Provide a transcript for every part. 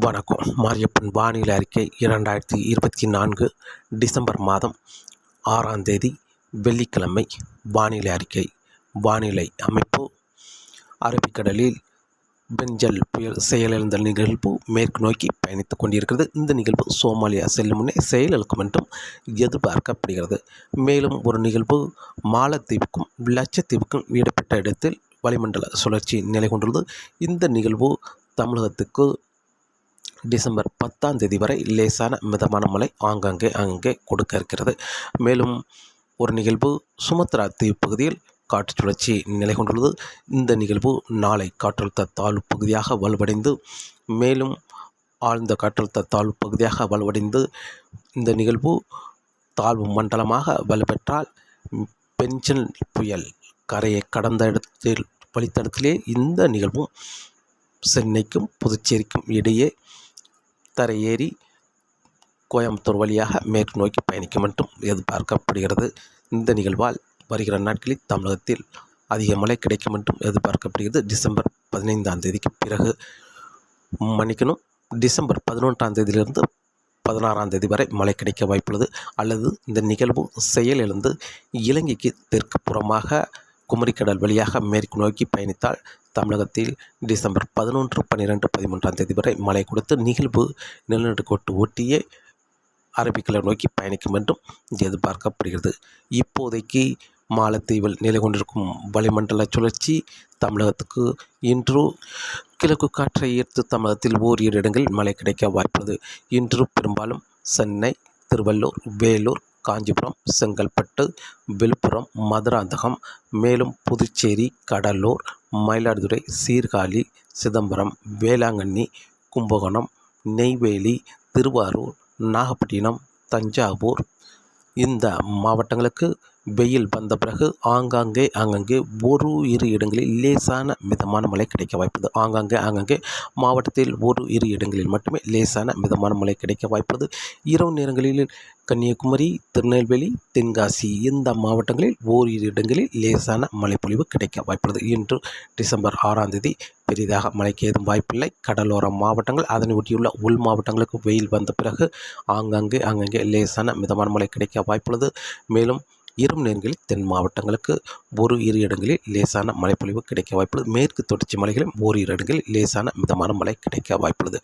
வணக்கம். மாரியப்பன் வானிலை அறிக்கை இரண்டாயிரத்தி இருபத்தி நான்கு டிசம்பர் மாதம் ஆறாம் தேதி வெள்ளிக்கிழமை. வானிலை அறிக்கை. வானிலை அமைப்பு. அரபிக்கடலில் பெஞ்சல் புயல் செயலிழந்த நிகழ்வு மேற்கு நோக்கி பயணித்துக் கொண்டிருக்கிறது. இந்த நிகழ்வு சோமாலியா செல்லும் முன்னே செயலிழக்கும் என்றும் எதிர்பார்க்கப்படுகிறது. மேலும் ஒரு நிகழ்வு மாலத்தீவுக்கும் லட்சத்தீவுக்கும் ஈடுபட்ட இடத்தில் வளிமண்டல சுழற்சி நிலை கொண்டுள்ளது. இந்த நிகழ்வு தமிழகத்துக்கு டிசம்பர் பத்தாம் தேதி வரை லேசான மிதமான மழை ஆங்காங்கே அங்கே கொடுக்க இருக்கிறது. மேலும் ஒரு நிகழ்வு சுமத்ரா தீவு பகுதியில் காற்று சுழற்சி நிலை கொண்டுள்ளது. இந்த நிகழ்வு நாளை காற்றழுத்த தாழ்வு பகுதியாக வலுவடைந்து மேலும் ஆழ்ந்த காற்றழுத்த தாழ்வு பகுதியாக வலுவடைந்து இந்த நிகழ்வு தாழ்வு மண்டலமாக வலுப்பெற்றால் பென்ஷன் புயல் கரையை கடந்த இடத்தில் வழித்தடத்திலே இந்த நிகழ்வும் சென்னைக்கும் புதுச்சேரிக்கும் இடையே தரையேறி கோயம்புத்தூர் வழியாக மேற்கு நோக்கி பயணிக்கும் என்றும் எதிர்பார்க்கப்படுகிறது. இந்த நிகழ்வால் வருகிற நாட்களில் தமிழகத்தில் அதிக மழை கிடைக்கும் என்றும் எதிர்பார்க்கப்படுகிறது. டிசம்பர் பதினைந்தாம் தேதிக்கு பிறகு மன்னிக்கணும். டிசம்பர் பதினொன்றாம் தேதியிலிருந்து பதினாறாம் தேதி வரை மழை கிடைக்க வாய்ப்புள்ளது. அல்லது இந்த நிகழ்வு செயலிழந்து இலங்கைக்கு தெற்கு புறமாக குமரிக்கடல் வழியாக மேற்கு நோக்கி பயணித்தால் தமிழகத்தில் டிசம்பர் பதினொன்று பன்னிரெண்டு பதிமூன்றாம் தேதி வரை மழை கொடுத்து நிகழ்வு நிலநடுக்கோட்டு ஒட்டியே அரபிக்கடல் நோக்கி பயணிக்கும் என்றும் எதிர்பார்க்கப்படுகிறது. இப்போதைக்கு மாலத்தீவில் நிலை கொண்டிருக்கும் வளிமண்டல சுழற்சி தமிழகத்துக்கு இன்று கிழக்கு காற்றை ஈர்த்து தமிழகத்தில் ஓரிரு இடங்களில் மழை கிடைக்க வாய்ப்புள்ளது. இன்று பெரும்பாலும் சென்னை திருவள்ளூர் வேலூர் காஞ்சிபுரம் செங்கல்பட்டு விழுப்புரம் மதுராந்தகம் மேலும் புதுச்சேரி கடலூர் மயிலாடுதுறை சீர்காழி சிதம்பரம் வேளாங்கண்ணி கும்பகோணம் நெய்வேலி திருவாரூர் நாகப்பட்டினம் தஞ்சாவூர். இந்த மாவட்டங்களுக்கு வெயில் வந்த பிறகு ஆங்காங்கே ஆங்காங்கே ஒரு இரு இடங்களில் லேசான மிதமான மழை கிடைக்க வாய்ப்பது ஆங்காங்கே ஆங்காங்கே மாவட்டத்தில் ஒரு இரு இடங்களில் மட்டுமே லேசான மிதமான மழை கிடைக்க வாய்ப்பது இரவு நேரங்களில் கன்னியாகுமரி திருநெல்வேலி தென்காசி இந்த மாவட்டங்களில் ஓரிரு இடங்களில் லேசான மழைப்பொழிவு கிடைக்க வாய்ப்புள்ளது. இன்று டிசம்பர் ஆறாம் தேதி பெரிதாக மழைக்கு ஏதும் வாய்ப்பில்லை. கடலோர மாவட்டங்கள் அதனை ஒட்டியுள்ள உள் மாவட்டங்களுக்கு வெயில் வந்த பிறகு ஆங்காங்கே ஆங்காங்கே லேசான மிதமான மழை கிடைக்க வாய்ப்புள்ளது. மேலும் இரவு நேரங்களில் தென் மாவட்டங்களுக்கு ஒரு இரு இடங்களில் லேசான மழைப்பொழிவு கிடைக்க வாய்ப்புள்ளது. மேற்கு தொடர்ச்சி மலைகளில் இரு இடங்களில் லேசான மிதமான மழை கிடைக்க வாய்ப்புள்ளது.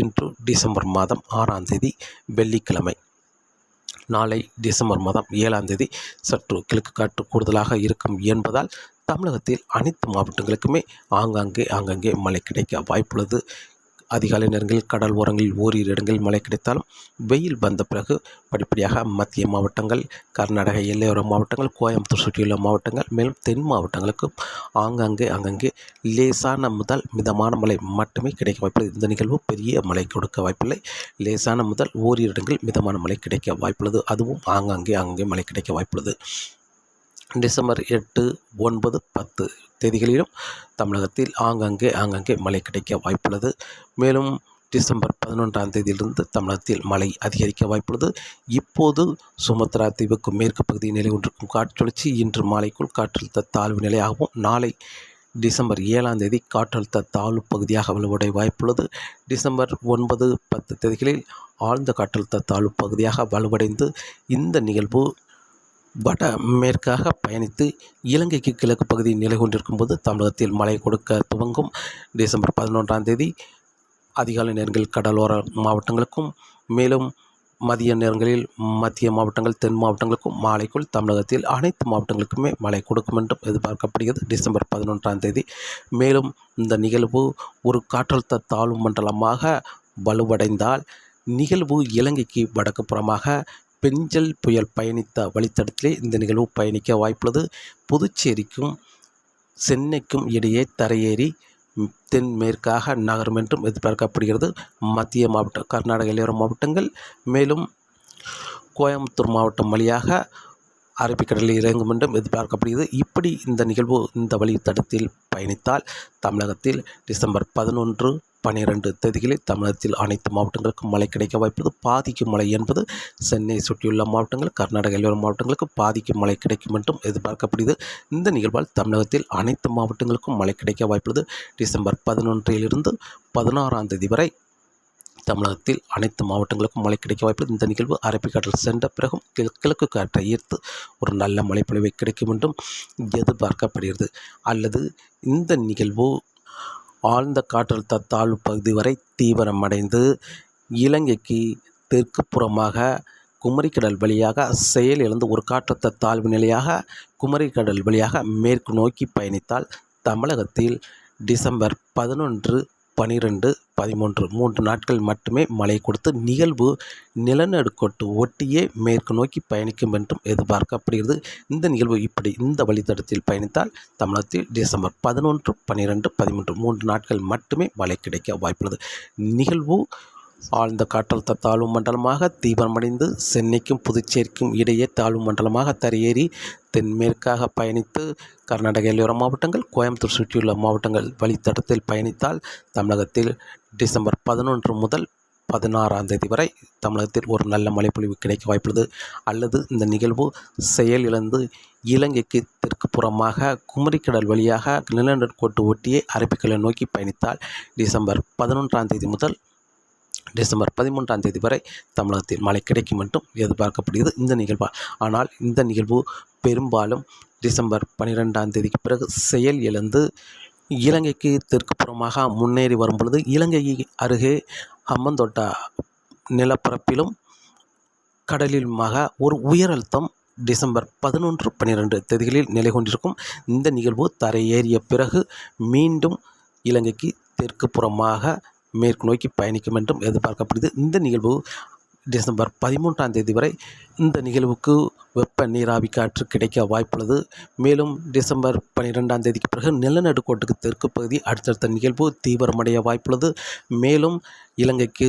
இன்று டிசம்பர் மாதம் ஆறாம் தேதி வெள்ளிக்கிழமை. நாளை டிசம்பர் மாதம் ஏழாம் தேதி சற்று கிழக்கு காற்று கூடுதலாக இருக்கும் என்பதால் தமிழகத்தில் அனைத்து மாவட்டங்களுக்குமே ஆங்காங்கே ஆங்காங்கே மழை கிடைக்க வாய்ப்புள்ளது. அதிகாலை நேரங்களில் கடல் ஓரங்களில் ஓரிரு இடங்களில் மழை கிடைத்தாலும் வெயில் வந்த பிறகு படிப்படியாக மத்திய மாவட்டங்கள் கர்நாடக எல்லையோர மாவட்டங்கள் கோயம்புத்தூர் சுற்றியுள்ள மாவட்டங்கள் மேலும் தென் மாவட்டங்களுக்கும் ஆங்காங்கே அங்கங்கே லேசான முதல் மிதமான மழை மட்டுமே கிடைக்க வாய்ப்புள்ளது. இந்த நிகழ்வு பெரிய மழை கொடுக்க வாய்ப்பில்லை. லேசான முதல் ஓரிரு இடங்களில் மிதமான மழை கிடைக்க வாய்ப்புள்ளது. அதுவும் ஆங்காங்கே அங்கே மழை கிடைக்க வாய்ப்புள்ளது. டிசம்பர் எட்டு ஒன்பது பத்து தேதிகளிலும் தமிழகத்தில் ஆங்காங்கே ஆங்காங்கே மழை கிடைக்க வாய்ப்புள்ளது. மேலும் டிசம்பர் பதினொன்றாம் தேதியிலிருந்து தமிழகத்தில் மழை அதிகரிக்க வாய்ப்புள்ளது. இப்போது சுமத்ரா தீவுக்கு மேற்கு பகுதியில் நிலை கொண்டிருக்கும் காற்றழுச்சி இன்று மாலைக்குள் காற்றழுத்த தாழ்வு நிலையாகவும் நாளை டிசம்பர் ஏழாம் தேதி காற்றழுத்த தாழ்வு பகுதியாக வலுவடைய வாய்ப்புள்ளது. டிசம்பர் ஒன்பது பத்து தேதிகளில் ஆழ்ந்த காற்றழுத்த தாழ்வு பகுதியாக வலுவடைந்து இந்த நிகழ்வு வட மேற்காக பயணித்து இலங்கைக்கு கிழக்கு பகுதியில் நிலை கொண்டிருக்கும் போது தமிழகத்தில் மழை கொடுக்க துவங்கும். டிசம்பர் பதினொன்றாம் தேதி அதிகாலை நேரங்களில் கடலோர மாவட்டங்களுக்கும் மேலும் மதிய நேரங்களில் மத்திய மாவட்டங்கள் தென் மாவட்டங்களுக்கும் மாலைக்குள் தமிழகத்தில் அனைத்து மாவட்டங்களுக்குமே மழை கொடுக்கும் என்றும் எதிர்பார்க்கப்படுகிறது. டிசம்பர் பதினொன்றாம் தேதி மேலும் இந்த நிகழ்வு ஒரு காற்றழுத்த தாழ்வு மண்டலமாக வலுவடைந்தால் நிகழ்வு இலங்கைக்கு வடக்கு புறமாக பெஞ்சல் புயல் பயணித்த வழித்தடத்திலே இந்த நிகழ்வு பயணிக்க வாய்ப்புள்ளது. புதுச்சேரிக்கும் சென்னைக்கும் இடையே தரையேறி தென்மேற்காக நகரும் என்றும் எதிர்பார்க்கப்படுகிறது. மத்திய மாவட்ட கர்நாடக இளையோர மாவட்டங்கள் மேலும் கோயம்புத்தூர் மாவட்டம் வழியாக அரபிக்கடலில் இறங்கும் என்றும் எதிர்பார்க்கப்படுகிறது. இப்படி இந்த நிகழ்வு இந்த வழித்தடத்தில் பயணித்தால் தமிழகத்தில் டிசம்பர் பதினொன்று பன்னிரெண்டு தேதிகளில் தமிழகத்தில் அனைத்து மாவட்டங்களுக்கும் மழை கிடைக்க வாய்ப்பது பாதிக்கும் மழை என்பது சென்னை சுற்றியுள்ள மாவட்டங்கள் கர்நாடக எல்லோர மாவட்டங்களுக்கு பாதிக்கும் மழை கிடைக்கும் என்றும் எதிர்பார்க்கப்படுகிறது. இந்த நிகழ்வால் தமிழகத்தில் அனைத்து மாவட்டங்களுக்கும் மழை கிடைக்க வாய்ப்புள்ளது. டிசம்பர் பதினொன்றிலிருந்து பதினாறாம் தேதி வரை தமிழகத்தில் அனைத்து மாவட்டங்களுக்கும் மழை கிடைக்க வாய்ப்பு இந்த நிகழ்வு அரபிக்கடல் சென்ற பிறகும் கிழக்கு காற்றை ஈர்த்து ஒரு நல்ல மழைப்பொழிவை கிடைக்கும் என்றும் எதிர்பார்க்கப்படுகிறது. அல்லது இந்த நிகழ்வு ஆழ்ந்த காற்றழுத்த தாழ்வு பகுதி வரை தீவிரமடைந்து இலங்கைக்கு தெற்கு புறமாக குமரிக்கடல் வழியாக செயல் இழந்து ஒரு காற்றழுத்த தாழ்வு நிலையாக குமரிக்கடல் வழியாக மேற்கு நோக்கி பயணித்தால் தமிழகத்தில் டிசம்பர் பதினொன்று பனிரெண்டு பதிமூன்று மூன்று நாட்கள் மட்டுமே மழை கொடுத்து நிகழ்வு நிலநடுக்கோட்டு ஒட்டியே மேற்கு நோக்கி பயணிக்கும் என்றும் எதிர்பார்க்கப்படுகிறது. இந்த நிகழ்வு இப்படி இந்த வழித்தடத்தில் பயணித்தால் தமிழகத்தில் டிசம்பர் பதினொன்று பன்னிரெண்டு பதிமூன்று மூன்று நாட்கள் மட்டுமே மழை கிடைக்க வாய்ப்புள்ளது. நிகழ்வு ஆழ்ந்த காற்றழுத்த தாழ்வு மண்டலமாக தீவிரமடைந்து சென்னைக்கும் புதுச்சேரிக்கும் இடையே தாழ்வு மண்டலமாக தரையேறி தென்மேற்காக பயணித்து கர்நாடக எல்லையோர மாவட்டங்கள் கோயம்புத்தூர் சுற்றியுள்ள மாவட்டங்கள் வழித்தடத்தில் பயணித்தால் தமிழகத்தில் டிசம்பர் பதினொன்று முதல் பதினாறாம் தேதி வரை தமிழகத்தில் ஒரு நல்ல மழைப்பொழிவு கிடைக்க வாய்ப்புள்ளது. அல்லது இந்த நிகழ்வு செயலிழந்து இலங்கைக்கு தெற்கு புறமாக குமரிக்கடல் வழியாக நிலநடுக்கோட்டு ஒட்டியே அரபிக்கடலை நோக்கி பயணித்தால் டிசம்பர் பதினொன்றாம் தேதி முதல் டிசம்பர் பதிமூன்றாம் தேதி வரை தமிழகத்தில் மழை கிடைக்கும் என்றும் எதிர்பார்க்கப்படுகிறது இந்த நிகழ்வு. ஆனால் இந்த நிகழ்வு பெரும்பாலும் டிசம்பர் பன்னிரெண்டாம் தேதிக்கு பிறகு செயல் இழந்து இலங்கைக்கு தெற்கு புறமாக முன்னேறி வரும் பொழுது இலங்கை அருகே ஹம்மந்தோட்டா நிலப்பரப்பிலும் கடலிலுமாக ஒரு உயர் அழுத்தம் டிசம்பர் பதினொன்று பன்னிரெண்டு தேதிகளில் நிலை கொண்டிருக்கும். இந்த நிகழ்வு தரையேறிய பிறகு மீண்டும் இலங்கைக்கு தெற்கு புறமாக மேற்கு நோக்கி பயணிக்கும் என்றும் எதிர்பார்க்கப்படுது. இந்த நிகழ்வு டிசம்பர் பதிமூன்றாம் தேதி வரை இந்த நிகழ்வுக்கு வெப்ப நீராவி காற்று கிடைக்க வாய்ப்புள்ளது. மேலும் டிசம்பர் பன்னிரெண்டாம் தேதிக்கு பிறகு நிலநடுக்கோட்டுக்கு தெற்கு பகுதி அடுத்தடுத்த நிகழ்வு தீவிரமடைய வாய்ப்புள்ளது. மேலும் இலங்கைக்கு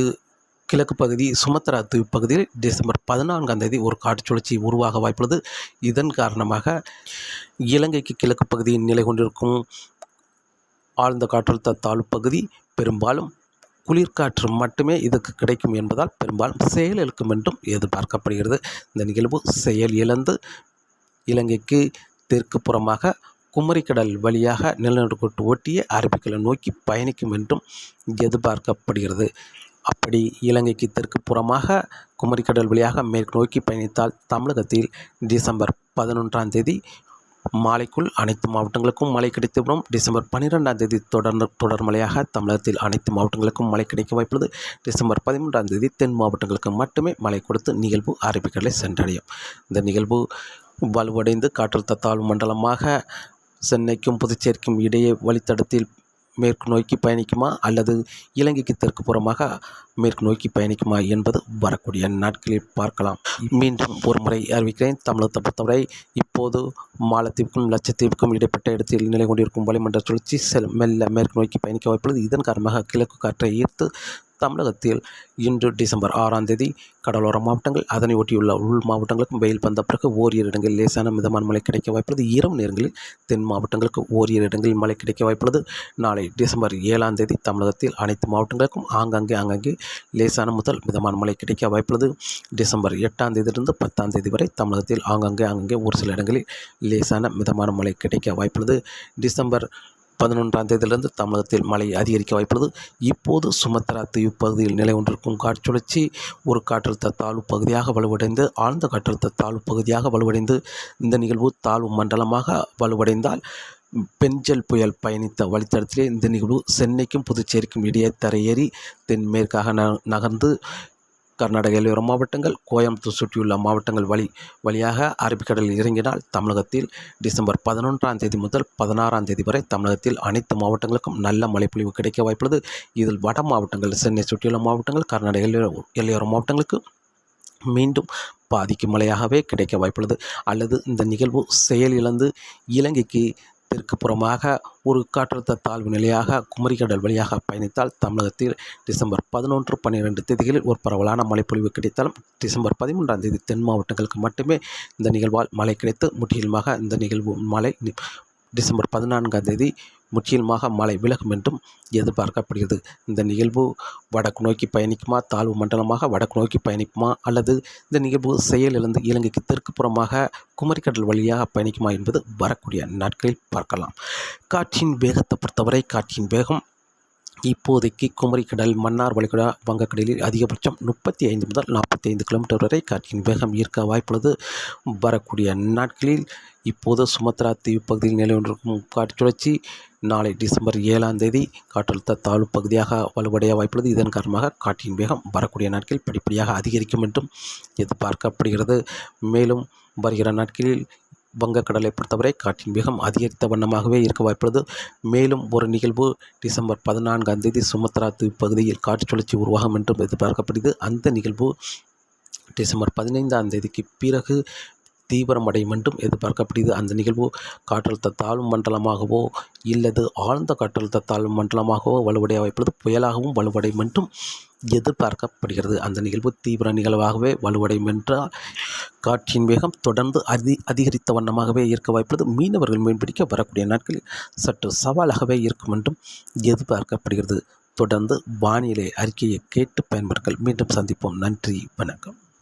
கிழக்கு பகுதி சுமத்ரா தீவு பகுதியில் டிசம்பர் பதினான்காம் தேதி ஒரு காற்று சுழற்சி உருவாக வாய்ப்புள்ளது. இதன் காரணமாக இலங்கைக்கு கிழக்கு பகுதியில் நிலை கொண்டிருக்கும் ஆழ்ந்த காற்றழுத்த தாழ்வு பகுதி பெரும்பாலும் குளிர்காற்று மட்டுமே இதுக்கு கிடைக்கும் என்பதால் பெரும்பாலும் செயலிழக்கும் என்றும் எதிர்பார்க்கப்படுகிறது. இந்த நிகழ்வு செயல் இழந்து இலங்கைக்கு தெற்கு புறமாக குமரிக்கடல் வழியாக நிலநடுக்கோட்டு ஒட்டிய அரபிக்கலை நோக்கி பயணிக்கும் என்றும் எதிர்பார்க்கப்படுகிறது. அப்படி இலங்கைக்கு தெற்கு புறமாக குமரிக்கடல் வழியாக மேற்கு நோக்கி பயணித்தால் தமிழகத்தில் டிசம்பர் பதினொன்றாம் தேதி மாலைக்குள் அனைத்து மாவட்டங்களுக்கும் மழை கிடைத்துவிடும். டிசம்பர் பன்னிரெண்டாம் தேதி தொடர்ந்து தொடர் மழையாக தமிழகத்தில் அனைத்து மாவட்டங்களுக்கும் மழை கிடைக்க வாய்ப்புள்ளது. டிசம்பர் பதிமூன்றாம் தேதி தென் மாவட்டங்களுக்கு மட்டுமே மழை கொடுத்து நிகழ்வு அரபிக்கடலை சென்றடையும். இந்த நிகழ்வு வலுவடைந்து காற்றழுத்த தாழ்வு மண்டலமாக சென்னைக்கும் புதுச்சேரிக்கும் இடையே வழித்தடத்தில் மேற்கு நோக்கி பயணிக்குமா? அல்லது இலங்கைக்கு தெற்கு புறமாக மேற்கு நோக்கி பயணிக்குமா என்பது வரக்கூடிய நாட்களில் பார்க்கலாம். மீண்டும் ஒரு முறை அறிவிக்கிறேன். தமிழகத்தை பொறுத்தவரை இப்போது மாலத்தீவுக்கும் லட்சத்தீவுக்கும் இடைப்பட்ட இடத்தில் நிலை கொண்டிருக்கும் வளிமண்டல சுழற்சி செல் மெல்ல மேற்கு நோக்கி பயணிக்க வாய்ப்புள்ளது. இதன் காரணமாக கிழக்கு காற்றை ஈர்த்து தமிழகத்தில் இன்று டிசம்பர் ஆறாம் தேதி கடலோர மாவட்டங்கள் அதனை ஒட்டியுள்ள உள் மாவட்டங்களுக்கும் வெயில் வந்த பிறகு ஓரிரு இடங்களில் லேசான மிதமான மழை கிடைக்க வாய்ப்புள்ளது. இரவு நேரங்களில் தென் மாவட்டங்களுக்கு ஓரிரு இடங்களில் மழை கிடைக்க வாய்ப்புள்ளது. நாளை டிசம்பர் ஏழாம் தேதி தமிழகத்தில் அனைத்து மாவட்டங்களுக்கும் ஆங்காங்கே ஆங்காங்கே லேசான முதல் மிதமான மழை கிடைக்க வாய்ப்புள்ளது. டிசம்பர் எட்டாம் தேதியிலிருந்து பத்தாம் தேதி வரை தமிழகத்தில் ஆங்காங்கே ஆங்காங்கே ஒரு சில இடங்களில் லேசான மிதமான மழை கிடைக்க வாய்ப்புள்ளது. டிசம்பர் பதினொன்றாம் தேதியிலிருந்து தமிழகத்தில் மழை அதிகரிக்க வாய்ப்புள்ளது. இப்போது சுமத்ரா தீவு பகுதியில் நிலை ஒன்றிருக்கும் காற்றுழற்சி ஒரு காற்றழுத்த தாழ்வு பகுதியாக வலுவடைந்து ஆழ்ந்த காற்றழுத்த தாழ்வு பகுதியாக வலுவடைந்து இந்த நிகழ்வு தாழ்வு மண்டலமாக வலுவடைந்தால் பெஞ்சல் புயல் பயணித்த வழித்தடத்திலே இந்த நிகழ்வு சென்னைக்கும் புதுச்சேரிக்கும் இடையே தரையேறி தென்மேற்காக ந நகர்ந்து கர்நாடக எல்லையோர மாவட்டங்கள் கோயம்புத்தூர் சுற்றியுள்ள மாவட்டங்கள் வழி வழியாக அரபிக்கடலில் இறங்கினால் தமிழகத்தில் டிசம்பர் பதினொன்றாம் தேதி முதல் பதினாறாம் தேதி வரை தமிழகத்தில் அனைத்து மாவட்டங்களுக்கும் நல்ல மழைப்பொழிவு கிடைக்க வாய்ப்புள்ளது. இதில் வட மாவட்டங்கள் சென்னை சுற்றியுள்ள மாவட்டங்கள் கர்நாடக எல்லையோர எல்லையோர மாவட்டங்களுக்கு மீண்டும் பாதிக்கும் மழையாகவே கிடைக்க வாய்ப்புள்ளது. அல்லது இந்த நிகழ்வு செயலிழந்து இலங்கைக்கு தெற்கு புறமாக ஒரு காற்றழுத்த தாழ்வு நிலையாக குமரிக்கடல் வழியாக பயணித்தால் தமிழகத்தில் டிசம்பர் பதினொன்று பன்னிரெண்டு தேதிகளில் ஒரு பரவலான மழைப்பொழிவு கிடைத்தாலும் டிசம்பர் பதிமூன்றாம் தேதி தென் மாவட்டங்களுக்கு மட்டுமே இந்த நிகழ்வால் மழை கிடைத்து முற்றிலுமாக இந்த நிகழ்வு மழை டிசம்பர் பதினான்காம் தேதி முற்றிலுமாக மழை விலகும் என்றும் எதிர்பார்க்கப்படுகிறது. இந்த நிகழ்வு வடக்கு நோக்கி பயணிக்குமா? தாழ்வு மண்டலமாக வடக்கு நோக்கி பயணிக்குமா? அல்லது இந்த நிகழ்வு செயலிழந்து இலங்கைக்கு தெற்கு புறமாக குமரிக்கடல் வழியாக பயணிக்குமா என்பது வரக்கூடிய நாட்களில் பார்க்கலாம். காற்றின் வேகத்தை பொறுத்தவரை காற்றின் வேகம் இப்போதைக்கு குமரிக்கடல் மன்னார் வளைகுடா வங்கக்கடலில் அதிகபட்சம் முப்பத்தி ஐந்து முதல் நாற்பத்தி ஐந்து கிலோமீட்டர் வரை காற்றின் வேகம் ஈர்க்க வாய்ப்புள்ளது. வரக்கூடிய நாட்களில் இப்போது சுமத்ரா தீவு பகுதியில் நிலவி காற்று சுழற்சி நாளை டிசம்பர் ஏழாம் தேதி காற்றழுத்த தாழ்வு பகுதியாக வலுவடைய வாய்ப்புள்ளது. இதன் காரணமாக காற்றின் வேகம் வரக்கூடிய நாட்களில் படிப்படியாக அதிகரிக்கும் என்றும் எதிர்பார்க்கப்படுகிறது. மேலும் வருகிற நாட்களில் வங்கக்கடலை பொறுத்தவரை காற்றின் வேகம் அதிகரித்த வண்ணமாகவே இருக்க வாய்ப்புள்ளது. மேலும் ஒரு நிகழ்வு டிசம்பர் பதினான்காம் தேதி சுமத்ரா தீவு பகுதியில் காற்று சுழற்சி உருவாகும் என்றும் எதிர்பார்க்கப்படுகிறது. அந்த நிகழ்வு டிசம்பர் பதினைந்தாம் தேதிக்கு பிறகு தீவிரமடையும் என்றும் எதிர்பார்க்கப்படுகிறது. அந்த நிகழ்வு காற்றழுத்த தாழ்வு மண்டலமாகவோ இல்லது ஆழ்ந்த காற்றழுத்த தாழ்வு மண்டலமாகவோ வலுவடைய வாய்ப்புள்ளது புயலாகவும் வலுவடையும் என்றும் எதிர்பார்க்கப்படுகிறது. அந்த நிகழ்வு தீவிர நிகழ்வாகவே வலுவடையும் என்றால் காற்றின் வேகம் தொடர்ந்து அதி அதிகரித்த வண்ணமாகவே இருக்க வாய்ப்புள்ளது. மீனவர்கள் மீன்பிடிக்க வரக்கூடிய நாட்களில் சற்று சவாலாகவே இருக்கும் என்றும் எதிர்பார்க்கப்படுகிறது. தொடர்ந்து வானிலை அறிக்கையை கேட்டு பயன்படுங்கள் மீண்டும் சந்திப்போம். நன்றி. வணக்கம்.